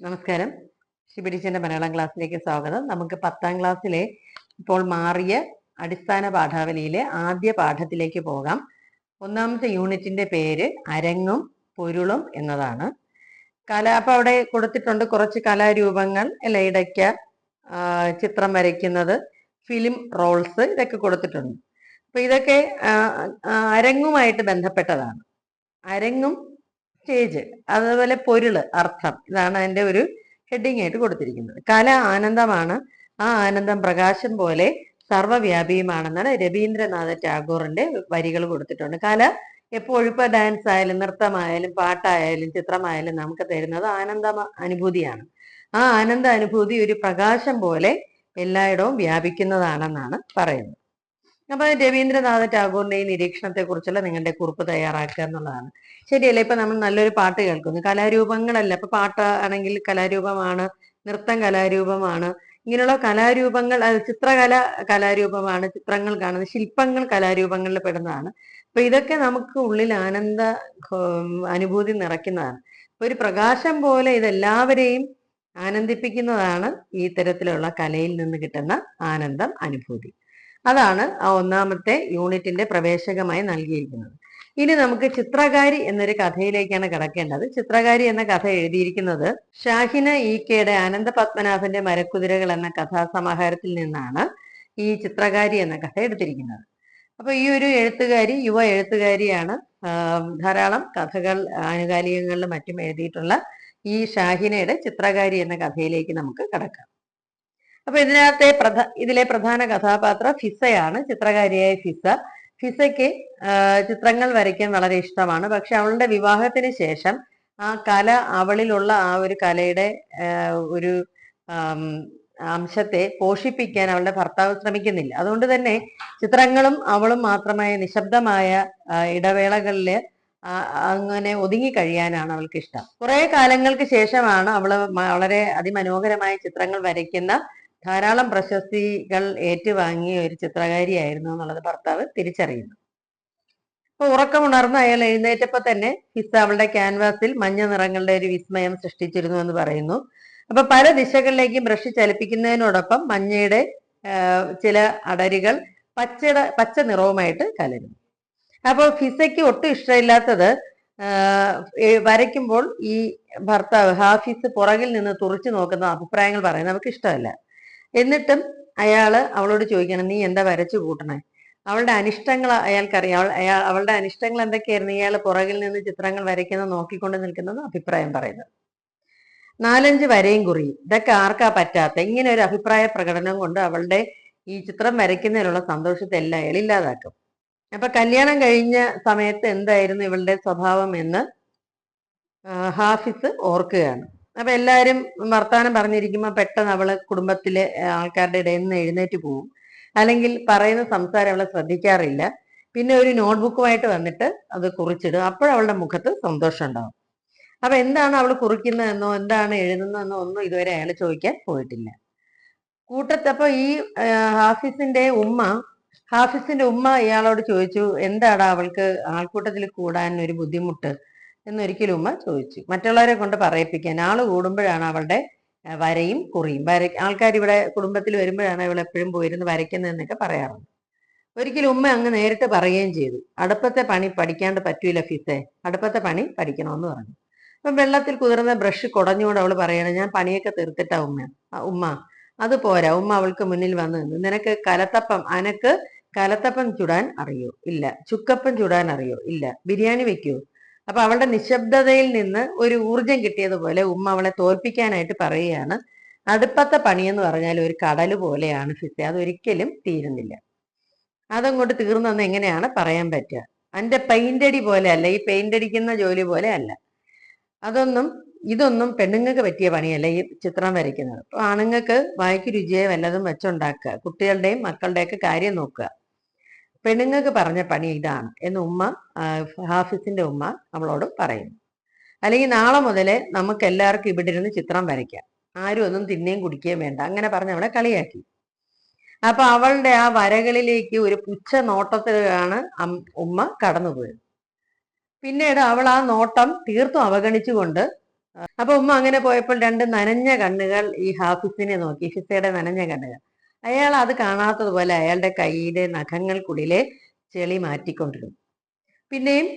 നമസ്കാരം. ശിബിരിച്ചന്റെ മലയാളം ക്ലാസ്സിലേക്ക് സ്വാഗതം. നമുക്ക് പത്താം ക്ലാസ്സിലെ ഇപ്പോൾ മാറിയ അടിസ്ഥാന പാഠാവലിയിലെ ആദ്യ പാഠത്തിലേക്ക് പോകാം. ഒന്നാമത്തെ യൂണിറ്റിന്റെ പേര് അരങ്ങും പൊരുളും എന്നതാണ്. കല അപ്പൊ അവിടെ കൊടുത്തിട്ടുണ്ട് കുറച്ച് കലാരൂപങ്ങൾ അല്ലെ? ഇടയ്ക്ക ചിത്രം വരയ്ക്കുന്നത് ഫിലിം റോൾസ് ഇതൊക്കെ കൊടുത്തിട്ടുണ്ട്. അപ്പൊ ഇതൊക്കെ അരങ്ങുമായിട്ട് ബന്ധപ്പെട്ടതാണ്. അരങ്ങും സ്റ്റേജ് അതുപോലെ പൊരുൾ അർത്ഥം. ഇതാണ് അതിന്റെ ഒരു ഹെഡിങ് ആയിട്ട് കൊടുത്തിരിക്കുന്നത്. കല ആനന്ദമാണ്. ആ ആനന്ദം പ്രകാശം പോലെ സർവവ്യാപിയുമാണെന്നാണ് രവീന്ദ്രനാഥ ടാഗോറിന്റെ വരികൾ കൊടുത്തിട്ടുണ്ട്. കല എപ്പോഴും ഇപ്പൊ ഡാൻസ് ആയാലും നൃത്തമായാലും പാട്ടായാലും ചിത്രമായാലും നമുക്ക് തരുന്നത് ആനന്ദ അനുഭൂതിയാണ്. ആ ആനന്ദ അനുഭൂതി ഒരു പ്രകാശം പോലെ എല്ലായിടവും വ്യാപിക്കുന്നതാണെന്നാണ് പറയുന്നത്. അപ്പൊ രവീന്ദ്രനാഥ ടാഗോറിന്റെ ഈ നിരീക്ഷണത്തെ കുറിച്ചുള്ള നിങ്ങളുടെ കുറിപ്പ് തയ്യാറാക്കുക എന്നുള്ളതാണ്. ശരിയല്ലേ? ഇപ്പൊ നമ്മൾ നല്ലൊരു പാട്ട് കേൾക്കുന്നു. കലാരൂപങ്ങളല്ല. ഇപ്പൊ പാട്ട് ആണെങ്കിൽ കലാരൂപമാണ് നൃത്തം കലാരൂപമാണ് ഇങ്ങനെയുള്ള കലാരൂപങ്ങൾ ചിത്രകല കലാരൂപമാണ് ചിത്രങ്ങൾ കാണുന്നത് ശില്പങ്ങൾ കലാരൂപങ്ങളിൽ പെടുന്നതാണ്. അപ്പൊ ഇതൊക്കെ നമുക്ക് ഉള്ളിൽ ആനന്ദ അനുഭൂതി നിറയ്ക്കുന്നതാണ്. ഒരു പ്രകാശം പോലെ ഇതെല്ലാവരെയും ആനന്ദിപ്പിക്കുന്നതാണ് ഈ തരത്തിലുള്ള കലയിൽ നിന്ന് കിട്ടുന്ന ആനന്ദം അനുഭൂതി. അതാണ് ആ ഒന്നാമത്തെ യൂണിറ്റിന്റെ പ്രവേശകമായി നൽകിയിരിക്കുന്നത്. ഇനി നമുക്ക് ചിത്രകാരി എന്നൊരു കഥയിലേക്കാണ് കടക്കേണ്ടത്. ചിത്രകാരി എന്ന കഥ എഴുതിയിരിക്കുന്നത് ഷാഹിന ഇ കെയുടെ ആനന്ദ പത്മനാഭന്റെ മരക്കുതിരകൾ എന്ന കഥാസമാഹാരത്തിൽ നിന്നാണ് ഈ ചിത്രകാരി എന്ന കഥ എടുത്തിരിക്കുന്നത്. അപ്പൊ ഈ ഒരു എഴുത്തുകാരി യുവ എഴുത്തുകാരിയാണ് ധാരാളം കഥകൾ ആനുകാലികങ്ങളിലും മറ്റും എഴുതിയിട്ടുള്ള ഈ ഷാഹിനയുടെ ചിത്രകാരി എന്ന കഥയിലേക്ക് നമുക്ക് കടക്കാം. അപ്പൊ ഇതിനകത്തെ പ്രധ ഇതിലെ പ്രധാന കഥാപാത്ര ഫിസയാണ് ചിത്രകാരിയായ ഫിസ. ഫിസയ്ക്ക് ചിത്രങ്ങൾ വരയ്ക്കാൻ വളരെ ഇഷ്ടമാണ്. പക്ഷെ അവളുടെ വിവാഹത്തിന് ശേഷം ആ കല അവളിലുള്ള ആ ഒരു കലയുടെ ഒരു അംശത്തെ പോഷിപ്പിക്കാൻ അവളുടെ ഭർത്താവ് ശ്രമിക്കുന്നില്ല. അതുകൊണ്ട് തന്നെ ചിത്രങ്ങളും അവളും മാത്രമായ നിശബ്ദമായ ഇടവേളകളിൽ അങ്ങനെ ഒതുങ്ങി കഴിയാനാണ് അവൾക്ക് ഇഷ്ടം കുറെ കാലങ്ങൾക്ക് ശേഷമാണ് അവൾ വളരെ അതിമനോഹരമായ ചിത്രങ്ങൾ വരയ്ക്കുന്ന ധാരാളം പ്രശസ്തികൾ ഏറ്റുവാങ്ങിയ ഒരു ചിത്രകാരിയായിരുന്നു എന്നുള്ളത് ഭർത്താവ് തിരിച്ചറിയുന്നു. അപ്പൊ ഉറക്കമുണർന്ന് അയാൾ എഴുന്നേറ്റപ്പോ തന്നെ ഹിസ അവളുടെ ക്യാൻവാസിൽ മഞ്ഞ നിറങ്ങളുടെ ഒരു വിസ്മയം സൃഷ്ടിച്ചിരുന്നു എന്ന് പറയുന്നു. അപ്പൊ പല ദിശകളിലേക്കും ബ്രഷ് ചലിപ്പിക്കുന്നതിനോടൊപ്പം മഞ്ഞയുടെ ചില അടരികൾ പച്ചയുടെ പച്ച നിറവുമായിട്ട് കലരുന്നു. അപ്പൊ ഫിസയ്ക്ക് ഒട്ടും ഇഷ്ടമില്ലാത്തത് വരയ്ക്കുമ്പോൾ ഈ ഭർത്താവ് ഹാഫിസ് പുറകിൽ നിന്ന് തുറച്ചു നോക്കുന്ന അഭിപ്രായങ്ങൾ പറയുന്നത് നമുക്ക് ഇഷ്ടമല്ല. എന്നിട്ടും അയാൾ അവളോട് ചോദിക്കണം നീ എന്താ വരച്ചു കൂട്ടണേ അവളുടെ അനിഷ്ടങ്ങൾ അയാൾക്കറിയാം. അയാൾ അവളുടെ അനിഷ്ടങ്ങൾ എന്തൊക്കെയായിരുന്നു ഇയാൾ പുറകിൽ നിന്ന് ചിത്രങ്ങൾ വരയ്ക്കുന്ന നോക്കിക്കൊണ്ട് നിൽക്കുന്നത് അഭിപ്രായം പറയുന്നത്. നാലഞ്ച് വരയും കുറിയും. ഇതൊക്കെ ആർക്കാ പറ്റാത്ത? ഇങ്ങനെ ഒരു അഭിപ്രായ പ്രകടനം കൊണ്ട് അവളുടെ ഈ ചിത്രം വരയ്ക്കുന്നതിലുള്ള സന്തോഷത്തെ എല്ലാം അയാൾ ഇല്ലാതാക്കും. അപ്പൊ കല്യാണം കഴിഞ്ഞ സമയത്ത് എന്തായിരുന്നു ഇവളുടെ സ്വഭാവം എന്ന് ഹാഫിസ് ഓർക്കുകയാണ്. അപ്പൊ എല്ലാരും വർത്താനം പറഞ്ഞിരിക്കുമ്പോൾ പെട്ടെന്ന് അവൾ കുടുംബത്തിലെ ആൾക്കാരുടെ ഇടയിൽ നിന്ന് എഴുന്നേറ്റ് പോകും അല്ലെങ്കിൽ പറയുന്ന സംസാരം അവളെ ശ്രദ്ധിക്കാറില്ല. പിന്നെ ഒരു നോട്ട്ബുക്കുമായിട്ട് വന്നിട്ട് അത് കുറിച്ചിടും. അപ്പോഴവളുടെ മുഖത്ത് സന്തോഷം ഉണ്ടാവും. അപ്പൊ എന്താണ് അവൾ കുറിക്കുന്നതെന്നോ എന്താണ് എഴുതുന്നതെന്നോ ഒന്നും ഇതുവരെ അയാൾ ചോദിക്കാൻ പോയിട്ടില്ല. കൂട്ടത്ത് അപ്പൊ ഈ ഹാഫിസിന്റെ ഉമ്മ ഹാഫിസിന്റെ ഉമ്മ ഇയാളോട് ചോദിച്ചു എന്താടാ അവൾക്ക് ആൾക്കൂട്ടത്തിൽ കൂടാൻ ഒരു ബുദ്ധിമുട്ട്? എന്നൊരിക്കലും ഉമ്മ ചോദിച്ചു. മറ്റുള്ളവരെ കൊണ്ട് പറയിപ്പിക്കാൻ ആൾ കൂടുമ്പോഴാണ് അവളുടെ വരയും കുറിയും. വര ആൾക്കാർ ഇവിടെ കുടുംബത്തിൽ വരുമ്പോഴാണ് അവൾ എപ്പോഴും പോയിരുന്ന് വരയ്ക്കുന്നതെന്നൊക്കെ പറയാറുണ്ട്. ഒരിക്കലും ഉമ്മ അങ്ങ് നേരിട്ട് പറയുകയും ചെയ്തു. അടുപ്പത്തെ പണി പഠിക്കാണ്ട് പറ്റൂല ഫിസേ അടുപ്പത്തെ പണി പഠിക്കണമെന്ന് പറഞ്ഞു. അപ്പം വെള്ളത്തിൽ കുതിർന്ന ബ്രഷ് കുടഞ്ഞുകൊണ്ട് അവൾ പറയണം ഞാൻ പണിയൊക്കെ തീർത്തിട്ടാ ഉമ്മ. ഉമ്മ അത് പോരാ. ഉമ്മ അവൾക്ക് മുന്നിൽ വന്ന് നിന്നു. നിനക്ക് കലത്തപ്പം അനക്ക് കലത്തപ്പം ചുടാൻ അറിയോ? ഇല്ല. ചുക്കപ്പം ചുടാൻ അറിയോ? ഇല്ല. ബിരിയാണി വെക്കൂ? അപ്പൊ അവളുടെ നിശബ്ദതയിൽ നിന്ന് ഒരു ഊർജം കിട്ടിയതുപോലെ ഉമ്മ അവളെ തോൽപ്പിക്കാനായിട്ട് പറയുകയാണ്. അടുപ്പത്തെ പണിയെന്ന് പറഞ്ഞാൽ ഒരു കടൽ പോലെയാണ് ഫിസ അതൊരിക്കലും തീരുന്നില്ല. അതങ്ങോട്ട് തീർന്നെന്ന് എങ്ങനെയാണ് പറയാൻ പറ്റുക? അന്റെ പെയിന്റ് അടി പോലെ അല്ല. ഈ പെയിന്റ് അടിക്കുന്ന ജോലി പോലെ അല്ല. അതൊന്നും ഇതൊന്നും പെണ്ണുങ്ങൾക്ക് പറ്റിയ പണിയല്ല ഈ ചിത്രം വരയ്ക്കുന്നത്. അപ്പൊ ആണുങ്ങൾക്ക് വായിക്ക് രുചിയെ വല്ലതും വെച്ചുണ്ടാക്കുക. കുട്ടികളുടെയും മക്കളുടെയൊക്കെ കാര്യം നോക്കുക. പെണ്ണുങ്ങൾക്ക് പറഞ്ഞ പണി ഇതാണ് എന്ന് ഉമ്മ ഹാഫിസിന്റെ ഉമ്മ നമ്മളോട് പറയുന്നു. അല്ലെങ്കിൽ നാളെ മുതലേ നമുക്ക് എല്ലാവർക്കും ഇവിടെ ഇരുന്ന് ചിത്രം വരയ്ക്കാം. ആരും ഒന്നും തിന്നേം കുടിക്കുകയും വേണ്ട. അങ്ങനെ പറഞ്ഞ് അവളെ കളിയാക്കി. അപ്പൊ അവളുടെ ആ വരകളിലേക്ക് ഒരു പുച്ഛ നോട്ടത്തിലാണ് ഉമ്മ കടന്നുപോയത്. പിന്നീട് അവൾ ആ നോട്ടം തീർത്തും അവഗണിച്ചുകൊണ്ട് അപ്പൊ ഉമ്മ അങ്ങനെ പോയപ്പോൾ രണ്ട് നനഞ്ഞ കണ്ണുകൾ ഈ ഹാഫിസിനെ നോക്കി ഹിസയുടെ നനഞ്ഞ കണ്ണുകൾ. അയാൾ അത് കാണാത്തതുപോലെ അയാളുടെ കൈയിലെ നഖങ്ങൾക്കുള്ളിലെ ചെളി മാറ്റിക്കൊണ്ടിരുന്നു. പിന്നെയും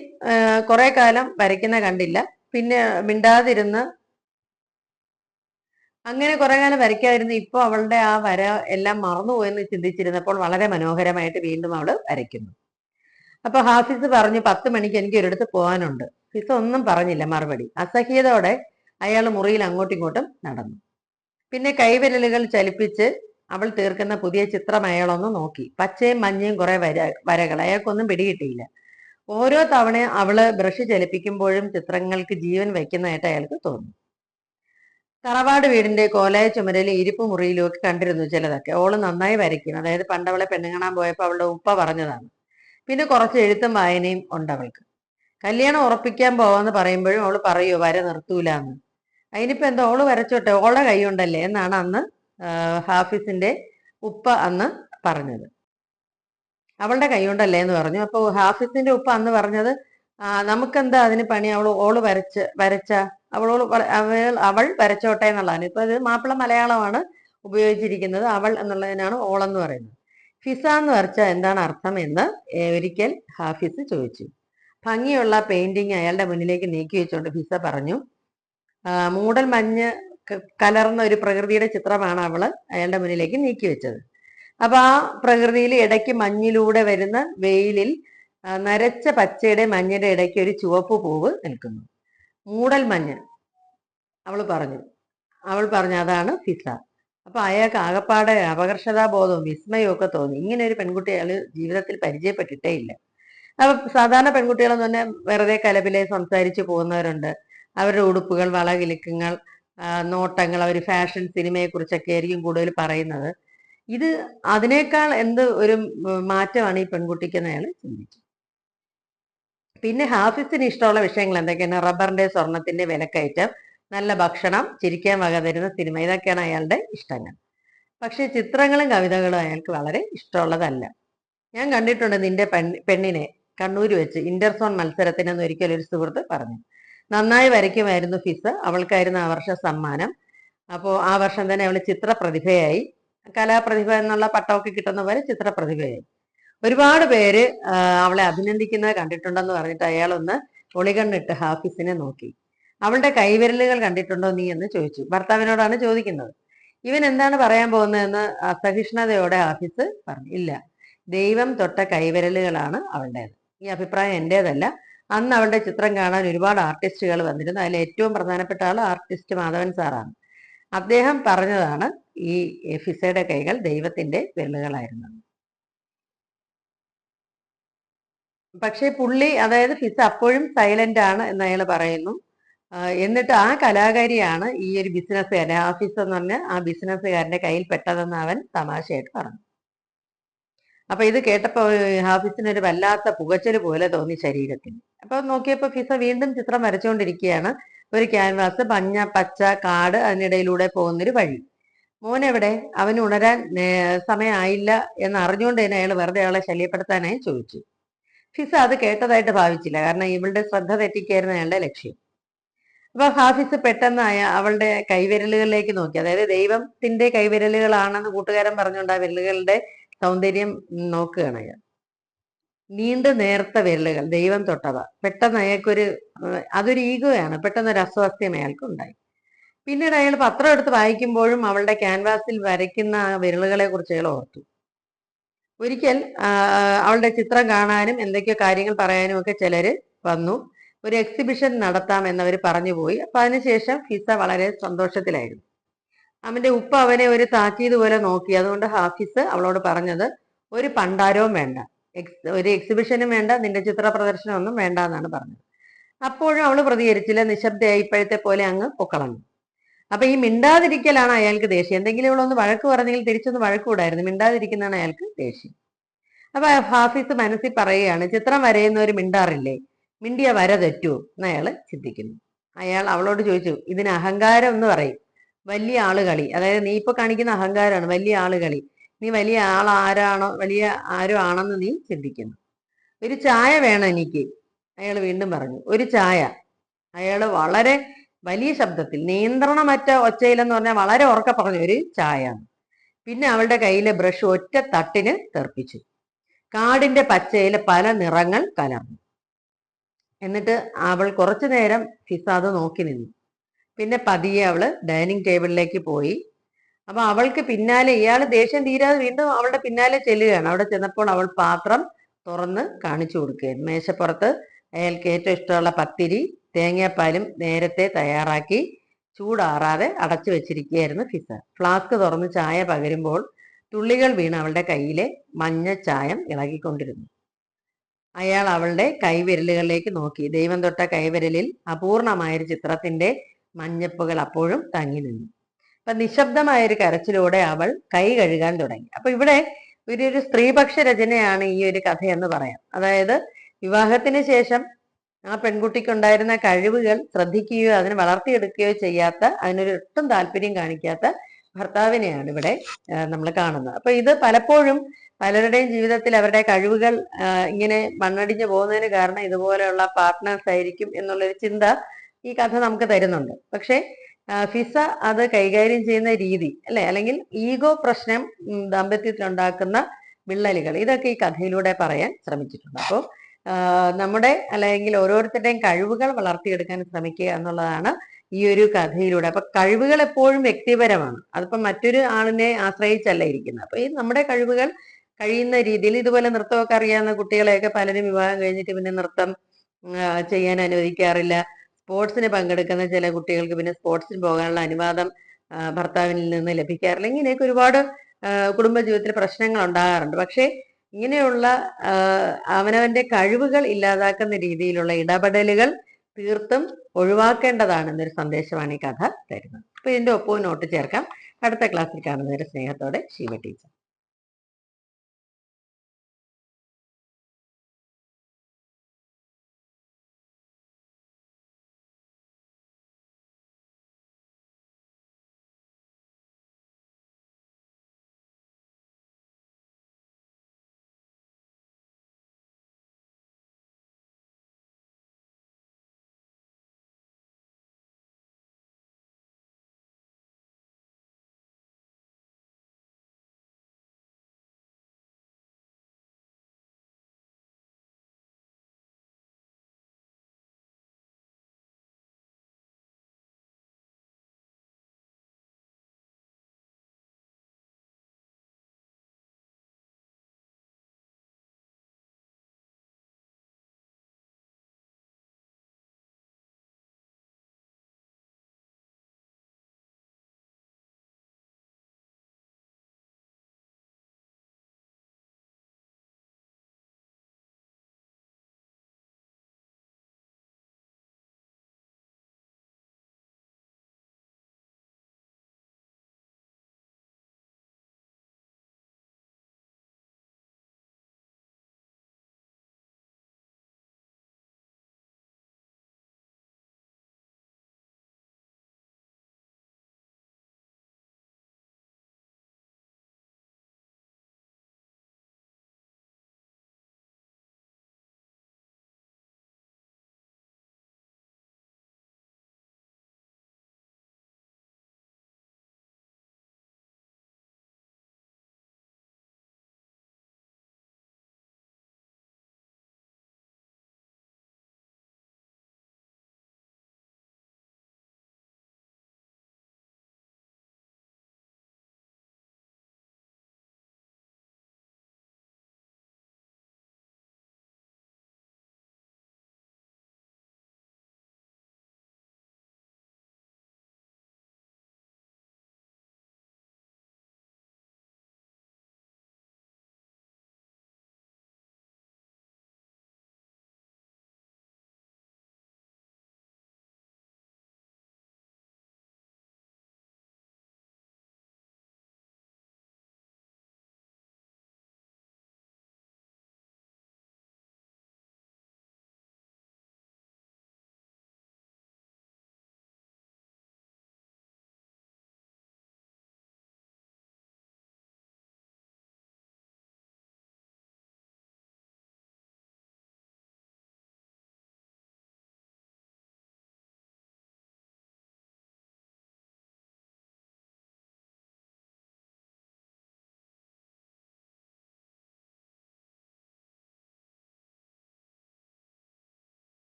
കുറെ കാലം വരയ്ക്കുന്ന കണ്ടില്ല. പിന്നെ മിണ്ടാതിരുന്ന് അങ്ങനെ കുറെ കാലം വരയ്ക്കാതിരുന്ന് ഇപ്പൊ അവളുടെ ആ വര എല്ലാം മറന്നുപോയെന്ന് ചിന്തിച്ചിരുന്നപ്പോൾ വളരെ മനോഹരമായിട്ട് വീണ്ടും അവൾ വരയ്ക്കുന്നു. അപ്പൊ ഹാഫിസ് പറഞ്ഞു പത്ത് മണിക്ക് എനിക്ക് ഒരിടത്ത് പോകാനുണ്ട് ഫിസ് ഒന്നും പറഞ്ഞില്ല മറുപടി. അസഹ്യതോടെ അയാൾ മുറിയിൽ അങ്ങോട്ടും ഇങ്ങോട്ടും നടന്നു. പിന്നെ കൈവിരലുകൾ ചലിപ്പിച്ച് അവൾ തീർക്കുന്ന പുതിയ ചിത്രം അയാളൊന്ന് നോക്കി. പച്ചയും മഞ്ഞയും കുറെ വര വരകൾ. അയാൾക്കൊന്നും പിടികിട്ടിയില്ല. ഓരോ തവണയും അവൾ ബ്രഷ് ചലിപ്പിക്കുമ്പോഴും ചിത്രങ്ങൾക്ക് ജീവൻ വയ്ക്കുന്നതായിട്ട് അയാൾക്ക് തോന്നി. തറവാട് വീടിന്റെ കോലായ ചുമരലും ഇരിപ്പ് മുറിയിലും ഒക്കെ കണ്ടിരുന്നു ചിലതൊക്കെ. ഓൾ നന്നായി വരയ്ക്കും അതായത് പണ്ടവളെ പെണ്ണ് കാണാൻ പോയപ്പോൾ അവളുടെ ഉപ്പ പറഞ്ഞതാണ്. പിന്നെ കുറച്ച് എഴുത്തും വായനയും ഉണ്ട് അവൾക്ക്. കല്യാണം ഉറപ്പിക്കാൻ പോവാന്ന് പറയുമ്പോഴും അവൾ പറയോ വര നിർത്തൂലെന്ന്. അതിനിപ്പോ എന്താ? ഓൾ വരച്ചോട്ടെ? ഓളെ കൈ ഉണ്ടല്ലേ എന്നാണ് അന്ന് ഹാഫിസിന്റെ ഉപ്പ അന്ന് പറഞ്ഞത്. അവളുടെ കൈയുണ്ടല്ലേ എന്ന് പറഞ്ഞു. അപ്പോൾ ഹാഫിസിന്റെ ഉപ്പ അന്ന് പറഞ്ഞത് നമുക്കെന്താ അതിന് പണി? അവൾ ഓൾ വരച്ച് വരച്ച? അവളോട് അവൾ അവൾ വരച്ചോട്ടെ എന്നുള്ളതാണ്. ഇപ്പൊ ഇത് മാപ്പിള മലയാളമാണ് ഉപയോഗിച്ചിരിക്കുന്നത് അവൾ എന്നുള്ളതിനാണ് ഓളെന്ന് പറയുന്നത്. ഫിസ എന്ന് വരച്ച എന്താണ് അർത്ഥം എന്ന് ഒരിക്കൽ ഹാഫിസ് ചോദിച്ചു. ഭംഗിയുള്ള പെയിന്റിങ് അയാളുടെ മുന്നിലേക്ക് നീക്കി വെച്ചുകൊണ്ട് ഫിസ പറഞ്ഞു മൂടൽ മഞ്ഞ് കലർന്ന ഒരു പ്രകൃതിയുടെ ചിത്രമാണ് അവൾ അയാളുടെ മുന്നിലേക്ക് നീക്കി വെച്ചത്. അപ്പൊ ആ പ്രകൃതിയിൽ ഇടയ്ക്ക് മഞ്ഞിലൂടെ വരുന്ന വെയിലിൽ നരച്ച പച്ചയുടെ മഞ്ഞയുടെ ഇടയ്ക്ക് ഒരു ചുവപ്പ് പൂവ് നിൽക്കുന്നു. മൂടൽ മഞ്ഞ്. അവൾ പറഞ്ഞു. അവൾ പറഞ്ഞു അതാണ് ഫിസ. അപ്പൊ അയാൾക്ക് ആകപ്പാടെ അപകർഷതാബോധവും വിസ്മയവും ഒക്കെ തോന്നി. ഇങ്ങനെ ഒരു പെൺകുട്ടി അയാൾ ജീവിതത്തിൽ പരിചയപ്പെട്ടിട്ടേ ഇല്ല. അപ്പൊ സാധാരണ പെൺകുട്ടികളെന്ന് തന്നെ വെറുതെ കലപിലെ സംസാരിച്ചു പോകുന്നവരുണ്ട്. അവരുടെ ഉടുപ്പുകൾ വളകിലുക്കങ്ങൾ നോട്ടങ്ങൾ അവർ ഫാഷൻ സിനിമയെ കുറിച്ചൊക്കെ ആയിരിക്കും കൂടുതൽ പറയുന്നത്. ഇത് അതിനേക്കാൾ എന്ത് ഒരു മാറ്റമാണ് ഈ പെൺകുട്ടിക്ക് എന്ന് അയാൾ ചിന്തിച്ചു പിന്നെ ഹാഫിസിന് ഇഷ്ടമുള്ള വിഷയങ്ങൾ എന്തൊക്കെയാണ്? റബ്ബറിന്റെ സ്വർണത്തിന്റെ വിലക്കയറ്റം നല്ല ഭക്ഷണം ചിരിക്കാൻ വക തരുന്ന സിനിമ ഇതൊക്കെയാണ് അയാളുടെ ഇഷ്ടങ്ങൾ. പക്ഷെ ചിത്രങ്ങളും കവിതകളും അയാൾക്ക് വളരെ ഇഷ്ടമുള്ളതല്ല. ഞാൻ കണ്ടിട്ടുണ്ട് നിന്റെ പെണ്ണിനെ കണ്ണൂർ വെച്ച് ഇന്റർസോൺ മത്സരത്തിനെന്ന് ഒരിക്കലും ഒരു സുഹൃത്ത് പറഞ്ഞു. നന്നായി വരയ്ക്കുമായിരുന്നു ഫിസ്. അവൾക്കായിരുന്നു ആ വർഷം സമ്മാനം. അപ്പോൾ ആ വർഷം തന്നെ അവൾ ചിത്രപ്രതിഭയായി. കലാപ്രതിഭ എന്നുള്ള പട്ടമൊക്കെ കിട്ടുന്ന പോലെ ചിത്രപ്രതിഭയായി. ഒരുപാട് പേര് അവളെ അഭിനന്ദിക്കുന്നത് കണ്ടിട്ടുണ്ടെന്ന് പറഞ്ഞിട്ട് അയാളൊന്ന് ഒളികണ്ണിട്ട് ഹാഫിസിനെ നോക്കി. അവളുടെ കൈവിരലുകൾ കണ്ടിട്ടുണ്ടോ നീ എന്ന് ചോദിച്ചു. ഭർത്താവിനോടാണ് ചോദിക്കുന്നത്. ഇവൻ എന്താണ് പറയാൻ പോകുന്നതെന്ന് അസഹിഷ്ണുതയോടെ ഹാഫിസ് പറഞ്ഞു. ഇല്ല ദൈവം തൊട്ട കൈവിരലുകളാണ് അവളുടേത്. ഈ അഭിപ്രായം എന്റേതല്ല. അന്ന് അവളുടെ ചിത്രം കാണാൻ ഒരുപാട് ആർട്ടിസ്റ്റുകൾ വന്നിരുന്നു. അതിൽ ഏറ്റവും പ്രധാനപ്പെട്ട ആൾ ആർട്ടിസ്റ്റ് മാധവൻ സാറാണ്. അദ്ദേഹം പറഞ്ഞതാണ് ഈ ഫിസയുടെ കൈകൾ ദൈവത്തിന്റെ വിരലുകളായിരുന്നു പക്ഷേ പുള്ളി അതായത് ഫിസ അപ്പോഴും സൈലന്റ് ആണ് എന്ന് അയാൾ പറയുന്നു. എന്നിട്ട് ആ കലാകാരിയാണ് ഈ ഒരു ബിസിനസ്സുകാരൻ ആഫീസ് എന്ന് പറഞ്ഞ ആ ബിസിനസ്സുകാരന്റെ കയ്യിൽ പെട്ടതെന്ന് അവൻ തമാശയായിട്ട് പറഞ്ഞു. അപ്പൊ ഇത് കേട്ടപ്പോ ഹാഫിസിന് ഒരു വല്ലാത്ത പുകച്ചൽ പോലെ തോന്നി ശരീരത്തിന്. അപ്പൊ നോക്കിയപ്പോ ഫിസ വീണ്ടും ചിത്രം വരച്ചുകൊണ്ടിരിക്കുകയാണ് ഒരു ക്യാൻവാസ് പഞ്ഞ പച്ച കാട് അതിനിടയിലൂടെ പോകുന്നൊരു വഴി. മോൻ എവിടെ അവന് ഉണരാൻ സമയമായില്ല എന്ന് അറിഞ്ഞുകൊണ്ട് തന്നെ അയാൾ വെറുതെ അയാളെ ശല്യപ്പെടുത്താനായി ചോദിച്ചു. ഫിസ അത് കേട്ടതായിട്ട് ഭാവിച്ചില്ല. കാരണം ഇവളുടെ ശ്രദ്ധ തെറ്റിക്കായിരുന്നു അയാളുടെ ലക്ഷ്യം. അപ്പൊ ഹാഫിസ് പെട്ടെന്ന് അവളുടെ കൈവിരലുകളിലേക്ക് നോക്കി. അതായത് ദൈവത്തിന്റെ കൈവിരലുകളാണെന്ന് കൂട്ടുകാരൻ പറഞ്ഞുകൊണ്ട് ആ വിരലുകളുടെ സൗന്ദര്യം നോക്കുകയാണ് അയാൾ നീണ്ട നേർത്ത വിരലുകൾ ദൈവം തൊട്ടവ. പെട്ടെന്ന് അയാൾക്കൊരു അതൊരു ഈഗോയാണ്. പെട്ടെന്ന് ഒരു അസ്വാസ്ഥ്യം അയാൾക്ക് ഉണ്ടായി പിന്നീട് അയാൾ പത്രം എടുത്ത് വായിക്കുമ്പോഴും അവളുടെ ക്യാൻവാസിൽ വരയ്ക്കുന്ന വിരലുകളെ കുറിച്ച് അയാൾ ഓർത്തു. ഒരിക്കൽ അവളുടെ ചിത്രം കാണാനും എന്തൊക്കെയോ കാര്യങ്ങൾ പറയാനും ഒക്കെ ചിലര് വന്നു. ഒരു എക്സിബിഷൻ നടത്താം എന്നവർ പറഞ്ഞു പോയി. അപ്പൊ അതിനുശേഷം ഫിസ വളരെ സന്തോഷത്തിലായിരുന്നു. അവന്റെ ഉപ്പ അവനെ ഒരു താക്കീത് പോലെ നോക്കി. അതുകൊണ്ട് ഹാഫിസ് അവളോട് പറഞ്ഞത് ഒരു പണ്ടാരവും വേണ്ട. ഒരു എക്സിബിഷനും വേണ്ട നിന്റെ ചിത്ര പ്രദർശനം ഒന്നും വേണ്ട എന്നാണ് പറഞ്ഞത്. അപ്പോഴും അവൾ പ്രതികരിച്ചില്ല. നിശബ്ദയായി ഇപ്പോഴത്തെ പോലെ അങ്ങ് പൊക്കളഞ്ഞു. അപ്പൊ ഈ മിണ്ടാതിരിക്കലാണ് അയാൾക്ക് ദേഷ്യം. എന്തെങ്കിലും ഇവളൊന്ന് വഴക്ക് പറഞ്ഞെങ്കിൽ തിരിച്ചൊന്ന് വഴക്കൂടായിരുന്നു. മിണ്ടാതിരിക്കുന്നതാണ് അയാൾക്ക് ദേഷ്യം. അപ്പൊ ഹാഫിസ് മനസ്സിൽ പറയുകയാണ് ചിത്രം വരയുന്നവർ മിണ്ടാറില്ലേ? മിണ്ടിയ വര തെറ്റുമോ എന്ന് അയാൾ ചിന്തിക്കുന്നു. അയാൾ അവളോട് ചോദിച്ചു ഇതിന് അഹങ്കാരം എന്ന് പറയും? വലിയ ആളുകളി അതായത് നീ ഇപ്പൊ കാണിക്കുന്ന അഹങ്കാരമാണ് വലിയ ആളുകളി നീ വലിയ ആൾ ആരാണോ വലിയ ആരോ ആണെന്ന് നീ ചിന്തിക്കുന്നു. ഒരു ചായ വേണം എനിക്ക്. അയാൾ വീണ്ടും പറഞ്ഞു ഒരു ചായ. അയാൾ വളരെ വലിയ ശബ്ദത്തിൽ നിയന്ത്രണമറ്റ ഒച്ചയിലെന്ന് പറഞ്ഞാൽ വളരെ ഉറക്ക പറഞ്ഞ ഒരു ചായ പിന്നെ അവളുടെ കയ്യിലെ ബ്രഷ് ഒറ്റ തട്ടിന് തെറിപ്പിച്ചു. കാടിന്റെ പച്ചയിലെ പല നിറങ്ങൾ കലർന്നു. എന്നിട്ട് അവൾ കുറച്ചു നേരം ഫിസാദ് നോക്കി നിന്നു. പിന്നെ പതിയെ അവൾ ഡൈനിങ് ടേബിളിലേക്ക് പോയി. അപ്പൊ അവൾക്ക് പിന്നാലെ ഇയാൾ ദേഷ്യം തീരാതെ വീണ്ടും അവളുടെ പിന്നാലെ ചെല്ലുകയാണ്. അവിടെ ചെന്നപ്പോൾ അവൾ പാത്രം തുറന്ന് കാണിച്ചു കൊടുക്കുകയാണ് മേശപ്പുറത്ത് അയാൾക്ക് ഏറ്റവും ഇഷ്ടമുള്ള പത്തിരി തേങ്ങാപ്പാലും നേരത്തെ തയ്യാറാക്കി ചൂടാറാതെ അടച്ചു വെച്ചിരിക്കുകയായിരുന്നു ഫിസ. ഫ്ലാസ്ക് തുറന്ന് ചായ പകരുമ്പോൾ തുള്ളികൾ വീണ് അവളുടെ കയ്യിലെ മഞ്ഞ ചായം ഇളകിക്കൊണ്ടിരുന്നു. അയാൾ അവളുടെ കൈവിരലുകളിലേക്ക് നോക്കി. ദൈവം തൊട്ട കൈവിരലിൽ അപൂർണമായൊരു ചിത്രത്തിന്റെ മഞ്ഞപ്പുകൾ അപ്പോഴും തങ്ങി നിന്നു. അപ്പൊ നിശബ്ദമായ ഒരു കരച്ചിലൂടെ അവൾ കൈ കഴുകാൻ തുടങ്ങി. അപ്പൊ ഇവിടെ ഒരു ഒരു സ്ത്രീപക്ഷ രചനയാണ് ഈ ഒരു കഥ എന്ന് പറയാം. അതായത് വിവാഹത്തിന് ശേഷം ആ പെൺകുട്ടിക്കുണ്ടായിരുന്ന കഴിവുകൾ ശ്രദ്ധിക്കുകയോ അതിനെ വളർത്തിയെടുക്കുകയോ ചെയ്യാത്ത അതിനൊരു ഒട്ടും താല്പര്യം കാണിക്കാത്ത ഭർത്താവിനെയാണ് ഇവിടെ നമ്മൾ കാണുന്നത്. അപ്പൊ ഇത് പലപ്പോഴും പലരുടെയും ജീവിതത്തിൽ അവരുടെ കഴിവുകൾ ഇങ്ങനെ മണ്ണടിഞ്ഞു പോകുന്നതിന് കാരണം ഇതുപോലെയുള്ള പാർട്ട്നേഴ്സ് ആയിരിക്കും എന്നുള്ളൊരു ചിന്ത ഈ കഥ നമുക്ക് തരുന്നുണ്ട്. പക്ഷേ ഫിസ അത് കൈകാര്യം ചെയ്യുന്ന രീതി അല്ലെ? അല്ലെങ്കിൽ ഈഗോ പ്രശ്നം ദാമ്പത്യത്തിലുണ്ടാക്കുന്ന വിള്ളലുകൾ ഇതൊക്കെ ഈ കഥയിലൂടെ പറയാൻ ശ്രമിച്ചിട്ടുണ്ട്. അപ്പോൾ നമ്മുടെ അല്ലെങ്കിൽ ഓരോരുത്തരുടെയും കഴിവുകൾ വളർത്തിയെടുക്കാൻ ശ്രമിക്കുക എന്നുള്ളതാണ് ഈ ഒരു കഥയിലൂടെ. അപ്പൊ കഴിവുകൾ എപ്പോഴും വ്യക്തിപരമാണ്. അതിപ്പോ മറ്റൊരു ആളിനെ ആശ്രയിച്ചല്ല ഇരിക്കുന്നത്. അപ്പൊ ഈ നമ്മുടെ കഴിവുകൾ കഴിയുന്ന രീതിയിൽ ഇതുപോലെ നൃത്തമൊക്കെ അറിയാവുന്ന കുട്ടികളെയൊക്കെ പലരും വിവാഹം കഴിഞ്ഞിട്ട് പിന്നെ നൃത്തം ചെയ്യാൻ അനുവദിക്കാറില്ല. സ്പോർട്സിന് പങ്കെടുക്കുന്ന ചില കുട്ടികൾക്ക് പിന്നെ സ്പോർട്സിന് പോകാനുള്ള അനുവാദം ഭർത്താവിൽ നിന്ന് ലഭിക്കാറില്ല. ഇങ്ങനെയൊക്കെ ഒരുപാട് കുടുംബ കുടുംബജീവിതത്തിൽ പ്രശ്നങ്ങൾ ഉണ്ടാകാറുണ്ട്. പക്ഷേ ഇങ്ങനെയുള്ള അവനവന്റെ കഴിവുകൾ ഇല്ലാതാക്കുന്ന രീതിയിലുള്ള ഇടപെടലുകൾ തീർത്തും ഒഴിവാക്കേണ്ടതാണെന്നൊരു സന്ദേശമാണ് ഈ കഥ തരുന്നത്. അപ്പൊ ഇതിന്റെ ഒപ്പവും നോട്ട് ചേർക്കാം. അടുത്ത ക്ലാസ്സിൽ കാണുന്നവരെ സ്നേഹത്തോടെ ശിവ ടീച്ചർ.